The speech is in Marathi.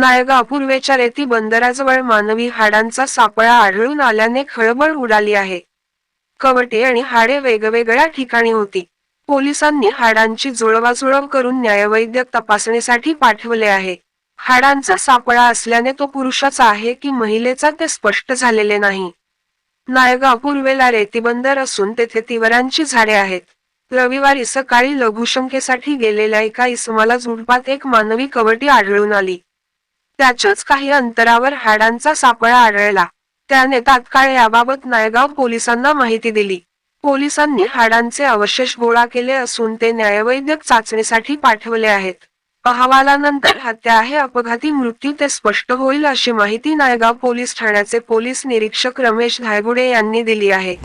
नायगाव पूर्वेच्या रेती बंदराजवळ मानवी हाडांचा सापळा आढळून आल्याने खळबळ उडाली आहे. कवटे आणि हाडे वेगवेगळ्या ठिकाणी होती. पोलिसांनी हाडांची जुळवाजुळव करून न्यायवैद्यक तपासणीसाठी पाठवले आहे. हाडांचा सापळा असल्याने तो पुरुषाचा आहे की महिलेचा ते स्पष्ट झालेले नाही. नायगाव पूर्वेला रेतीबंदर असून तेथे तिवरांची झाडे आहेत. रविवारी सकाळी लघुशंकेसाठी गेलेल्या एका इसमाला झुडपात एक मानवी कवटी आढळून आली. त्याच्याच काही अंतरावर हाडांचा सापळा आढळला. त्याने तात्काळ याबाबत नायगाव पोलिसांना माहिती दिली. पोलिसांनी हाडांचे अवशेष गोळा केले असून ते न्यायवैद्यक चाचणीसाठी पाठवले आहेत. अहवालानंतर हत्या आहे अपघाती मृत्यू ते स्पष्ट होईल अशी माहिती नायगाव पोलीस ठाण्याचे पोलीस निरीक्षक रमेश धायगुडे यांनी दिली आहे.